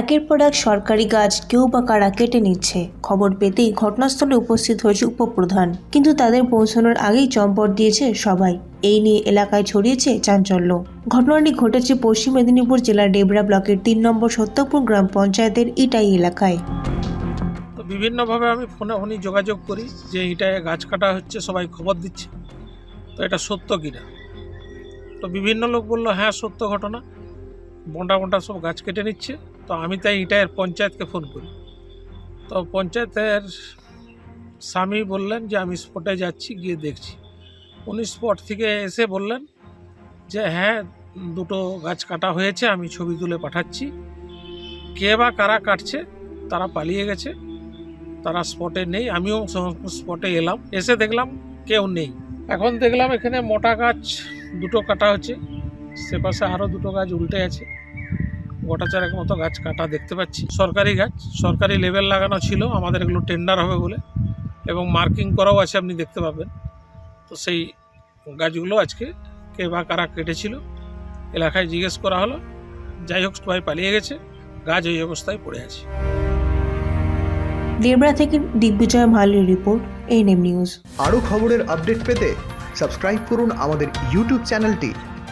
একের পর এক সরকারি গাছ কেউ বা কারা কেটে নিচ্ছে। খবর পেতেই ঘটনাস্থলে উপস্থিত হয়েছে উপপ্রধান। কিন্তু তাদের পৌঁছানোর আগেই চম্পট দিয়েছে সবাই। এই নিয়ে এলাকায় ছড়িয়েছে চাঞ্চল্য। ঘটনাটি ঘটেছে পশ্চিম মেদিনীপুর জেলার ডেবরা ব্লকের তিন নম্বর সত্যপুর গ্রাম পঞ্চায়েতের ইটাই এলাকায়। তো বিভিন্নভাবে আমি ফোনে ফোনে যোগাযোগ করি যে এটায় গাছ কাটা হচ্ছে, সবাই খবর দিচ্ছে। তো এটা সত্য কিনা? তো বিভিন্ন লোক বলল হ্যাঁ সত্য ঘটনা। বন্ডা বন্ডা সব গাছ কেটে নিচ্ছে। তো আমি তাই ইটায়ের পঞ্চায়েতকে ফোন করি। তো পঞ্চায়েতের স্বামী বললেন যে, আমি স্পটে যাচ্ছি, গিয়ে দেখছি। উনি স্পট থেকে এসে বললেন যে হ্যাঁ দুটো গাছ কাটা হয়েছে, আমি ছবি তুলে পাঠাচ্ছি। কে বা কারা কাটছে, তারা পালিয়ে গেছে, তারা স্পটে নেই। আমিও স্পটে এলাম, এসে দেখলাম কেউ নেই। এখন দেখলাম এখানে মোটা গাছ দুটো কাটা হচ্ছে, সে পাশে আরও দুটো গাছ উল্টে আছে। গোটা চারেক মতো গাছ কাটা দেখতে পাচ্ছি। সরকারি গাছ সরকারি লেভেল লাগানো ছিল আমাদের এগুলো টেন্ডার হবে বলে। এবং মার্কিং করাও আছে আপনি দেখতে পাবেন। তো সেই গাছগুলো আজকে কে বা কারা কেটেছিল এলাকায় জিজ্ঞেস করা হলো। যাই হোক সবাই পালিয়ে গেছে গাছ এই অবস্থায় পড়ে আছে। ডেবরা থেকে দিগ্বিজয় মালির রিপোর্ট এনএম নিউজ আরও খবরের আপডেট পেতে সাবস্ক্রাইব করুন আমাদের ইউটিউব চ্যানেলটি